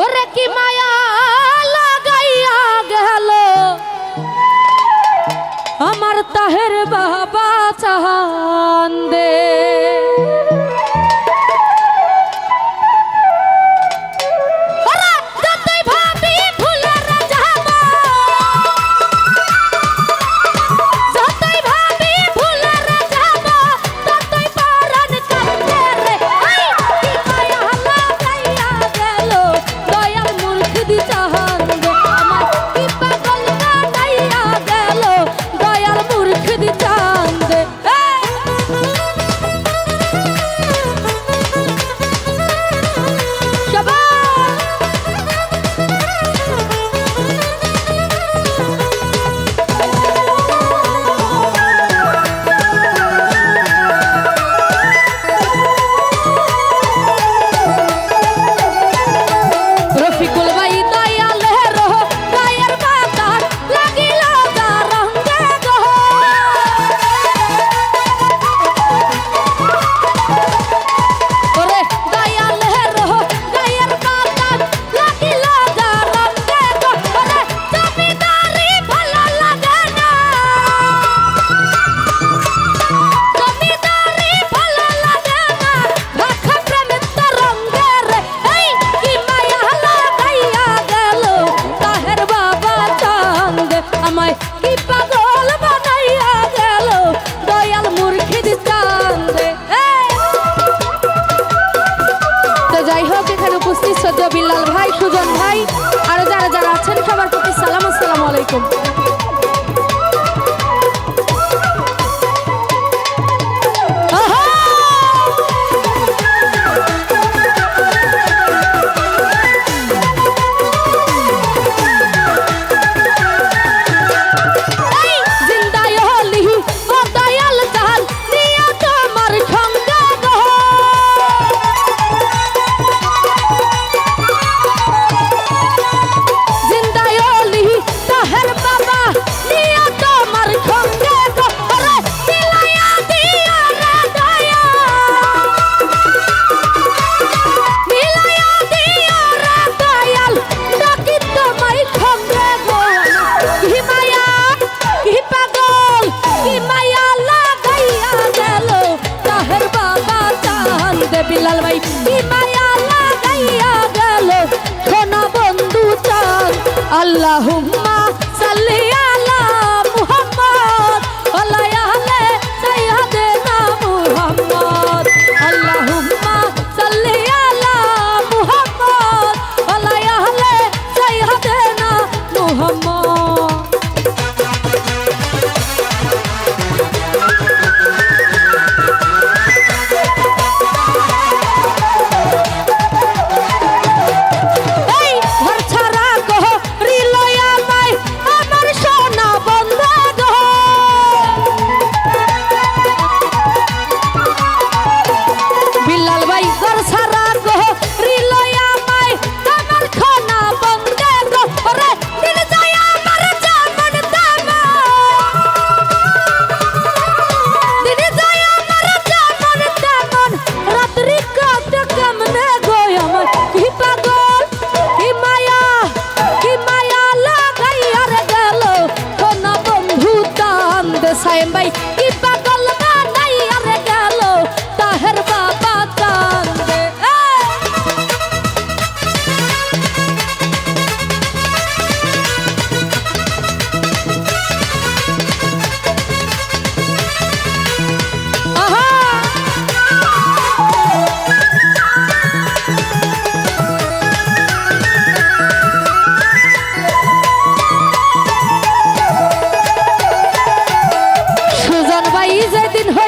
ওরে কি মায়া লাগাইয়া গেল? আমার তাহের বাবা চাহান দে।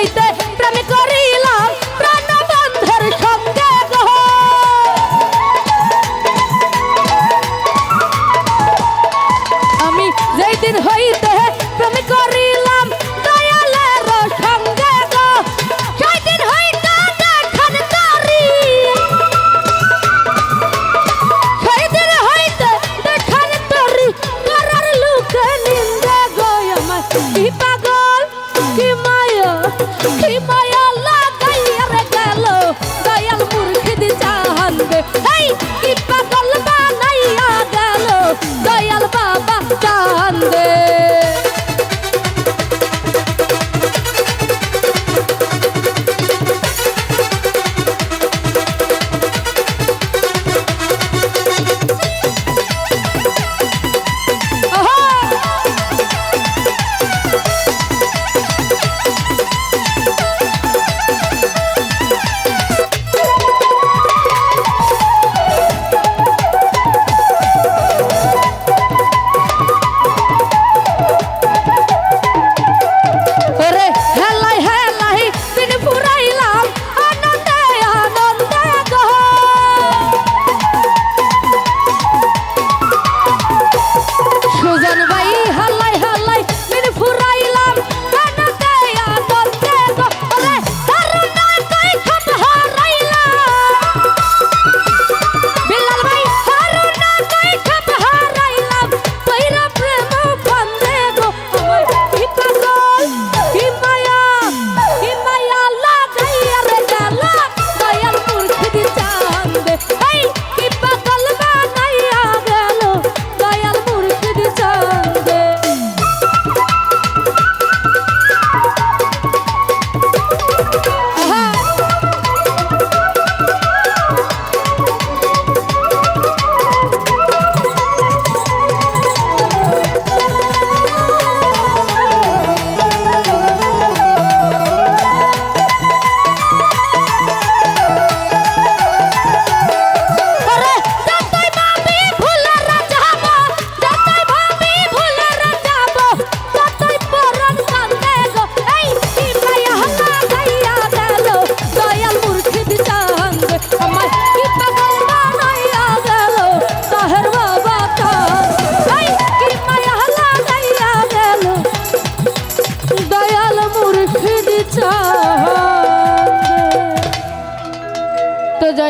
对。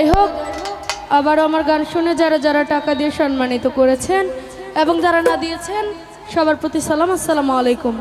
যাই হোক আবার আমার গান শুনে যারা যারা টাকা দিয়ে সম্মানিত করেছেন এবং যারা না দিয়েছেন, সবার প্রতি সালাম, আসসালামু আলাইকুম।